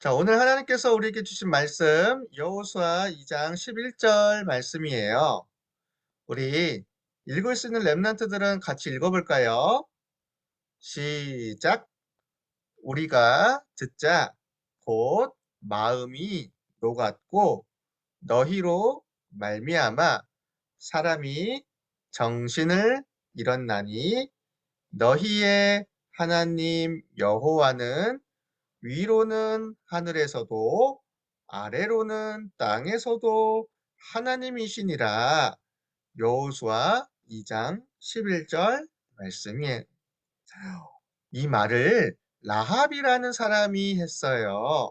자, 오늘 하나님께서 우리에게 주신 말씀 여호수아 2장 11절 말씀이에요. 우리 읽을 수 있는 랩런트들은 같이 읽어볼까요? 시작. 우리가 듣자 곧 마음이 녹았고 너희로 말미암아 사람이 정신을 잃었나니 너희의 하나님 여호와는 위로는 하늘에서도 아래로는 땅에서도 하나님이시니라. 여호수아 2장 11절 말씀이에요. 이 말을 라합이라는 사람이 했어요.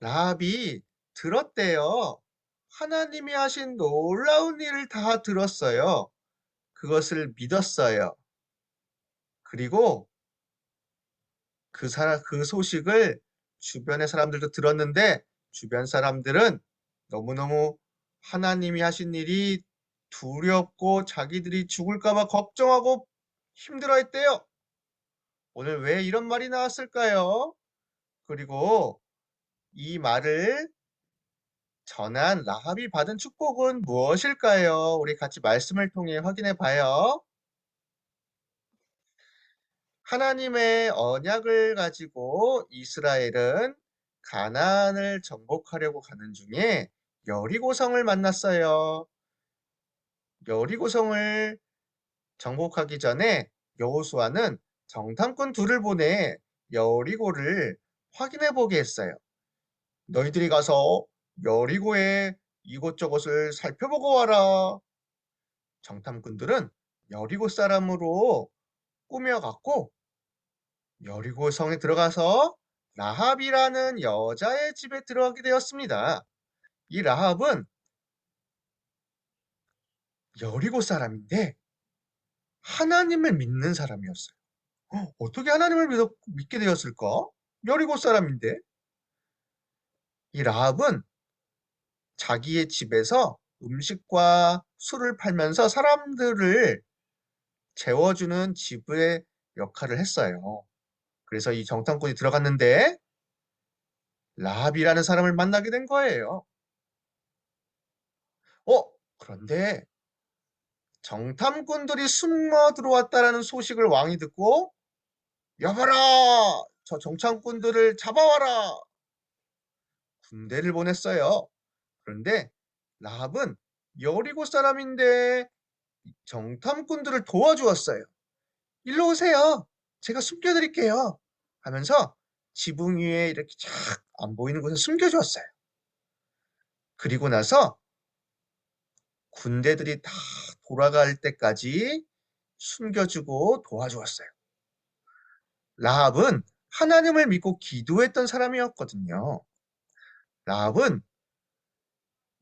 라합이 들었대요. 하나님이 하신 놀라운 일을 다 들었어요. 그것을 믿었어요. 그리고 그 사람, 그 소식을 주변의 사람들도 들었는데 주변 사람들은 너무너무 하나님이 하신 일이 두렵고 자기들이 죽을까봐 걱정하고 힘들어 했대요. 오늘 왜 이런 말이 나왔을까요? 그리고 이 말을 전한 라합이 받은 축복은 무엇일까요? 우리 같이 말씀을 통해 확인해 봐요. 하나님의 언약을 가지고 이스라엘은 가나안을 정복하려고 가는 중에 여리고성을 만났어요. 여리고성을 정복하기 전에 여호수아는 정탐꾼 둘을 보내 여리고를 확인해 보게 했어요. 너희들이 가서 여리고의 이곳저곳을 살펴보고 와라. 정탐꾼들은 여리고 사람으로 꾸며갖고 여리고 성에 들어가서 라합이라는 여자의 집에 들어가게 되었습니다. 이 라합은 여리고 사람인데 하나님을 믿는 사람이었어요. 어, 어떻게 하나님을 믿, 믿게 되었을까? 여리고 사람인데 이 라합은 자기의 집에서 음식과 술을 팔면서 사람들을 재워주는 집의 역할을 했어요. 그래서 이 정탐꾼이 들어갔는데 라합이라는 사람을 만나게 된 거예요. 어, 그런데 정탐꾼들이 숨어 들어왔다라는 소식을 왕이 듣고 여봐라! 저 정탐꾼들을 잡아와라! 군대를 보냈어요. 그런데 라합은 여리고 사람인데 정탐꾼들을 도와주었어요. 일로 오세요. 제가 숨겨드릴게요. 하면서 지붕 위에 이렇게 쫙 안 보이는 곳에 숨겨주었어요. 그리고 나서 군대들이 다 돌아갈 때까지 숨겨주고 도와주었어요. 라합은 하나님을 믿고 기도했던 사람이었거든요. 라합은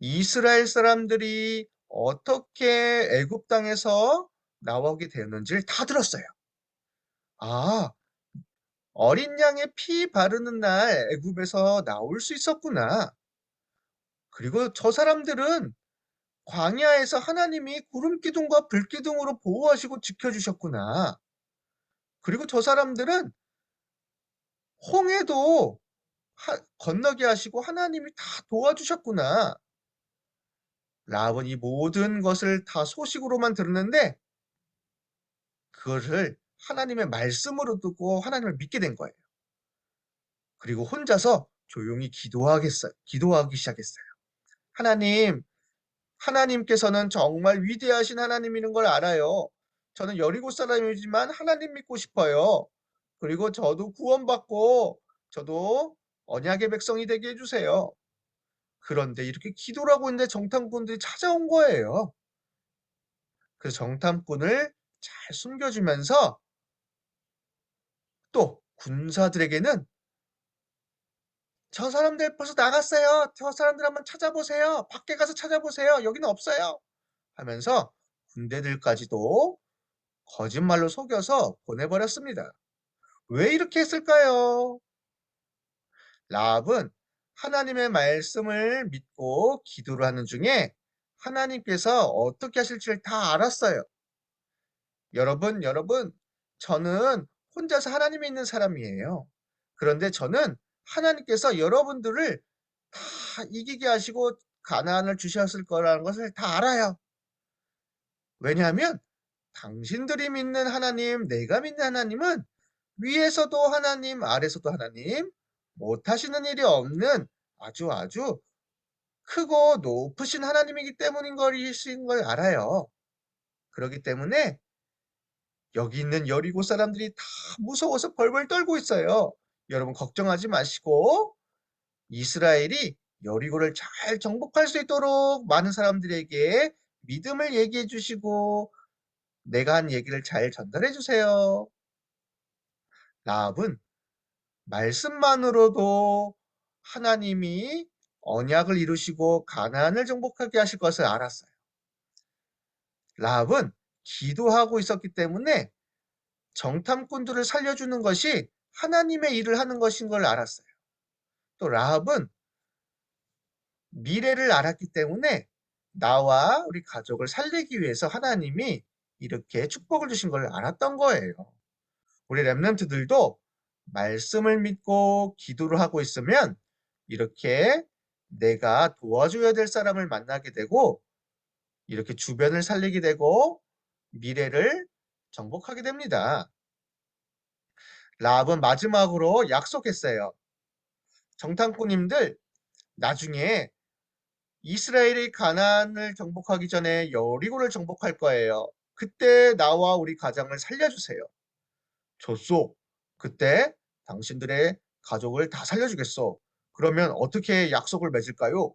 이스라엘 사람들이 어떻게 애굽 땅에서 나오게 되었는지를 다 들었어요. 아, 어린 양의 피 바르는 날 애굽에서 나올 수 있었구나. 그리고 저 사람들은 광야에서 하나님이 구름 기둥과 불 기둥으로 보호하시고 지켜주셨구나. 그리고 저 사람들은 홍해도 하, 건너게 하시고 하나님이 다 도와주셨구나. 라합은 이 모든 것을 다 소식으로만 들었는데 그것을 하나님의 말씀으로 듣고 하나님을 믿게 된 거예요. 그리고 혼자서 조용히 기도하겠어요. 기도하기 시작했어요. 하나님, 하나님께서는 정말 위대하신 하나님이는 걸 알아요. 저는 여리고 사람이지만 하나님 믿고 싶어요. 그리고 저도 구원받고 저도 언약의 백성이 되게 해주세요. 그런데 이렇게 기도를 하고 있는데 정탐꾼들이 찾아온 거예요. 그래서 정탐꾼을 잘 숨겨주면서 또 군사들에게는 저 사람들 벌써 나갔어요. 저 사람들 한번 찾아보세요. 밖에 가서 찾아보세요. 여기는 없어요. 하면서 군대들까지도 거짓말로 속여서 보내버렸습니다. 왜 이렇게 했을까요? 라합은 하나님의 말씀을 믿고 기도를 하는 중에 하나님께서 어떻게 하실지를 다 알았어요. 여러분, 여러분, 저는 혼자서 하나님이 있는 사람이에요. 그런데 저는 하나님께서 여러분들을 다 이기게 하시고 가나안을 주셨을 거라는 것을 다 알아요. 왜냐하면 당신들이 믿는 하나님, 내가 믿는 하나님은 위에서도 하나님, 아래서도 하나님, 못하시는 일이 없는 아주 아주 크고 높으신 하나님이기 때문인 것인 걸 알아요. 그렇기 때문에 여기 있는 여리고 사람들이 다 무서워서 벌벌 떨고 있어요. 여러분 걱정하지 마시고 이스라엘이 여리고를 잘 정복할 수 있도록 많은 사람들에게 믿음을 얘기해 주시고 내가 한 얘기를 잘 전달해 주세요. 라합은 말씀만으로도 하나님이 언약을 이루시고 가나안을 정복하게 하실 것을 알았어요. 라합은 기도하고 있었기 때문에 정탐꾼들을 살려주는 것이 하나님의 일을 하는 것인 걸 알았어요. 또 라합은 미래를 알았기 때문에 나와 우리 가족을 살리기 위해서 하나님이 이렇게 축복을 주신 걸 알았던 거예요. 우리 랩런트들도 말씀을 믿고 기도를 하고 있으면 이렇게 내가 도와줘야 될 사람을 만나게 되고 이렇게 주변을 살리게 되고 미래를 정복하게 됩니다. 라합은 마지막으로 약속했어요. 정탐꾼님들 나중에 이스라엘이 가나안을 정복하기 전에 여리고를 정복할 거예요. 그때 나와 우리 가장을 살려주세요. 좋소. 그때 당신들의 가족을 다 살려주겠소. 그러면 어떻게 약속을 맺을까요?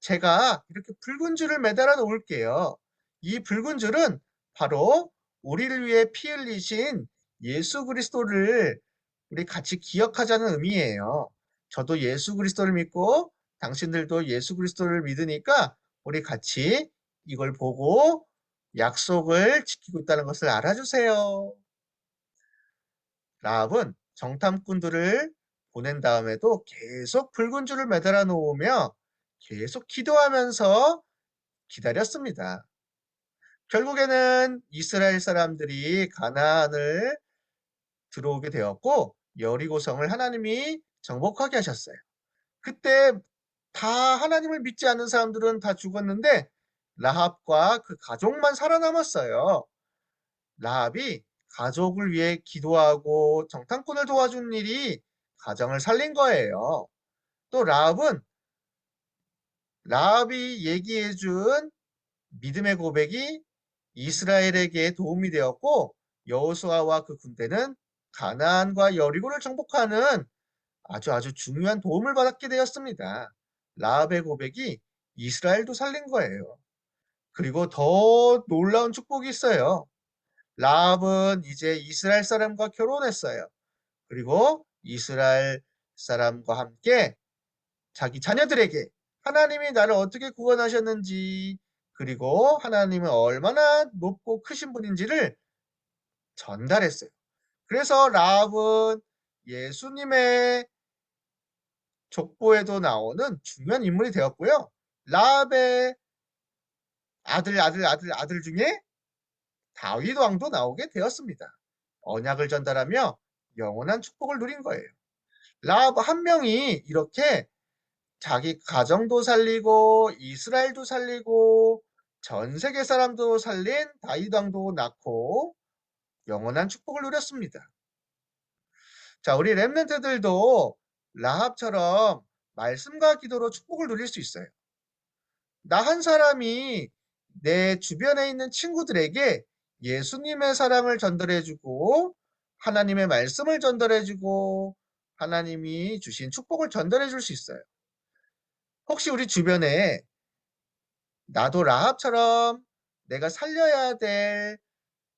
제가 이렇게 붉은 줄을 매달아 놓을게요. 이 붉은 줄은 바로 우리를 위해 피 흘리신 예수 그리스도를 우리 같이 기억하자는 의미예요. 저도 예수 그리스도를 믿고 당신들도 예수 그리스도를 믿으니까 우리 같이 이걸 보고 약속을 지키고 있다는 것을 알아주세요. 라합은 정탐꾼들을 보낸 다음에도 계속 붉은 줄을 매달아 놓으며 계속 기도하면서 기다렸습니다. 결국에는 이스라엘 사람들이 가나안을 들어오게 되었고 여리고성을 하나님이 정복하게 하셨어요. 그때 다 하나님을 믿지 않는 사람들은 다 죽었는데 라합과 그 가족만 살아남았어요. 라합이 가족을 위해 기도하고 정탐꾼을 도와준 일이 가정을 살린 거예요. 또 라합은 라합이 얘기해준 믿음의 고백이 이스라엘에게 도움이 되었고 여호수아와 그 군대는 가나안과 여리고를 정복하는 아주 아주 중요한 도움을 받게 되었습니다. 라합의 고백이 이스라엘도 살린 거예요. 그리고 더 놀라운 축복이 있어요. 라합은 이제 이스라엘 사람과 결혼했어요. 그리고 이스라엘 사람과 함께 자기 자녀들에게 하나님이 나를 어떻게 구원하셨는지 그리고 하나님은 얼마나 높고 크신 분인지를 전달했어요. 그래서 라합은 예수님의 족보에도 나오는 중요한 인물이 되었고요. 라합의 아들 아들 아들 아들 중에 다윗 왕도 나오게 되었습니다. 언약을 전달하며 영원한 축복을 누린 거예요. 라합 한 명이 이렇게 자기 가정도 살리고 이스라엘도 살리고 전 세계 사람도 살린 다윗 왕도 낳고 영원한 축복을 누렸습니다. 자, 우리 렘넌트들도 라합처럼 말씀과 기도로 축복을 누릴 수 있어요. 나 한 사람이 내 주변에 있는 친구들에게 예수님의 사랑을 전달해주고 하나님의 말씀을 전달해주고 하나님이 주신 축복을 전달해 줄 수 있어요. 혹시 우리 주변에 나도 라합처럼 내가 살려야 될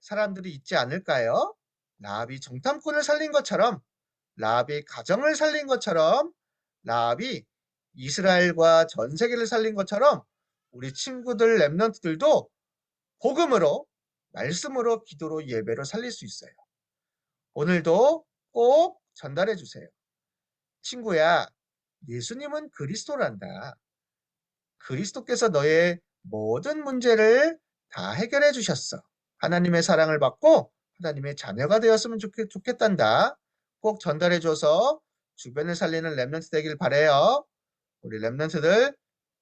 사람들이 있지 않을까요? 라합이 정탐꾼을 살린 것처럼 라합이 가정을 살린 것처럼 라합이 이스라엘과 전 세계를 살린 것처럼 우리 친구들 랩런트들도 복음으로 말씀으로 기도로 예배로 살릴 수 있어요. 오늘도 꼭 전달해 주세요. 친구야, 예수님은 그리스도란다. 그리스도께서 너의 모든 문제를 다 해결해 주셨어. 하나님의 사랑을 받고 하나님의 자녀가 되었으면 좋겠, 좋겠단다. 꼭 전달해 줘서 주변을 살리는 렘넌트 되길 바래요. 우리 렘넌트들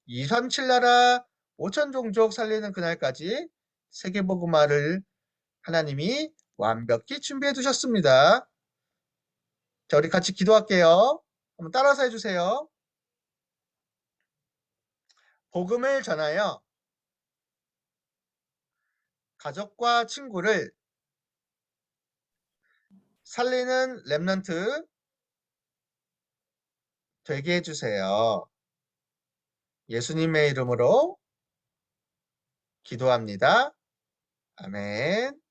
237 나라 5천 종족 살리는 그날까지 세계복음화를 하나님이 완벽히 준비해 두셨습니다. 자, 우리 같이 기도할게요. 한번 따라서 해주세요. 복음을 전하여 가족과 친구를 살리는 렘넌트 되게 해주세요. 예수님의 이름으로 기도합니다. 아멘.